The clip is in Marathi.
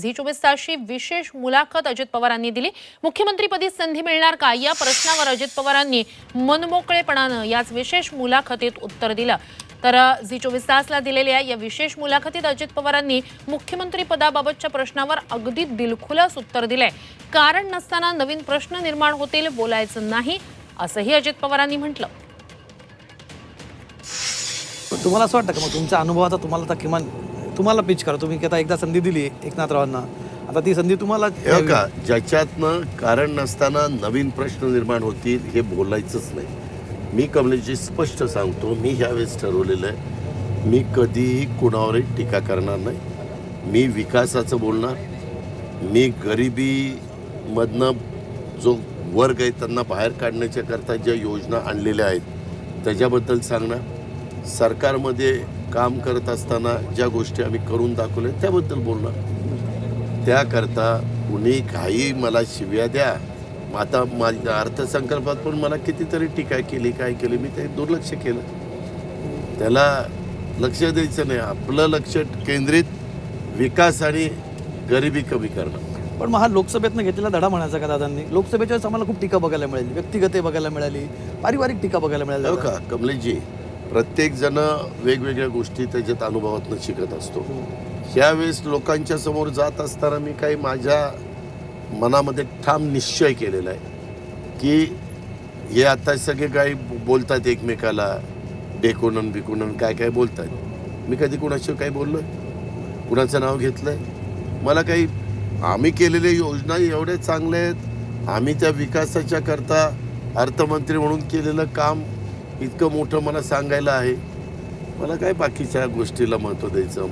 झी चोवीस तासची विशेष मुलाखत अजित पवारांनी दिली. मुख्यमंत्रीपदी संधी मिळणार का? या प्रश्नावर अजित पवारांनी मनमोकळेपणानं याच विशेष मुलाखतीत उत्तर दिलं. तर झी चोवीस तासला दिलेल्या या विशेष मुलाखतीत अजित पवारांनी मुख्यमंत्री पदाबाबतच्या प्रश्नावर अगदी दिलखुलास उत्तर दिलंय. कारण नसताना नवीन प्रश्न निर्माण होतील बोलायचं नाही असंही अजित पवारांनी म्हटलं. तुम्हाला असं वाटतं का? मग तुमच्या अनुभवाचा तुम्हाला किमान तुम्हाला पिच करा. तुम्ही आता एकदा संधी दिली एकनाथरावांना. आता ती संधी तुम्हाला हे का ज्याच्यातनं कारण नसताना नवीन प्रश्न निर्माण होतील हे बोलायचंच नाही. मी कमलेशजी स्पष्ट सांगतो मी ह्यावेळेस ठरवलेलं आहे मी कधीही कुणावरही टीका करणार नाही. मी विकासाचं बोलणार मी गरिबीमधनं जो वर्ग आहे त्यांना बाहेर काढण्याच्या करता ज्या योजना आणलेल्या आहेत त्याच्याबद्दल सांगणार. सरकारमध्ये काम करत असताना ज्या गोष्टी आम्ही करून दाखवल्या त्याबद्दल बोलणार. त्याकरता कुणी काही मला शिव्या द्या. आता माझ्या अर्थसंकल्पात पण मला कितीतरी टीका केली काय केली मी ते दुर्लक्ष केलं. त्याला लक्ष द्यायचं नाही. आपलं लक्ष केंद्रित विकास आणि गरिबी कमी करणं. पण मग हा लोकसभेतनं घेतलेला धडा म्हणायचा का दादांनी? लोकसभेच्या वेळेस आम्हाला खूप टीका बघायला मिळाली. व्यक्तिगत बघायला मिळाली. पारिवारिक टीका बघायला मिळाली. हो का? कमलेशजी प्रत्येकजण वेगवेगळ्या गोष्टी त्याच्यात अनुभवातून शिकत असतो. ह्यावेळेस लोकांच्या समोर जात असताना मी काही माझ्या मनामध्ये ठाम निश्चय केलेला आहे. की हे आता सगळे काही बोलतात एकमेकाला डेकोनन बिकोनन काय काय बोलतात. मी कधी कुणाशी काही बोललोय? कुणाचं नाव घेतलं आहे मला काही आम्ही केलेल्या योजना एवढ्या चांगल्या आहेत. आम्ही त्या विकासाच्या करता अर्थमंत्री म्हणून केलेलं काम इतकं मोठं मला सांगायला आहे. मला काय बाकीच्या गोष्टीला महत्त्व द्यायचं?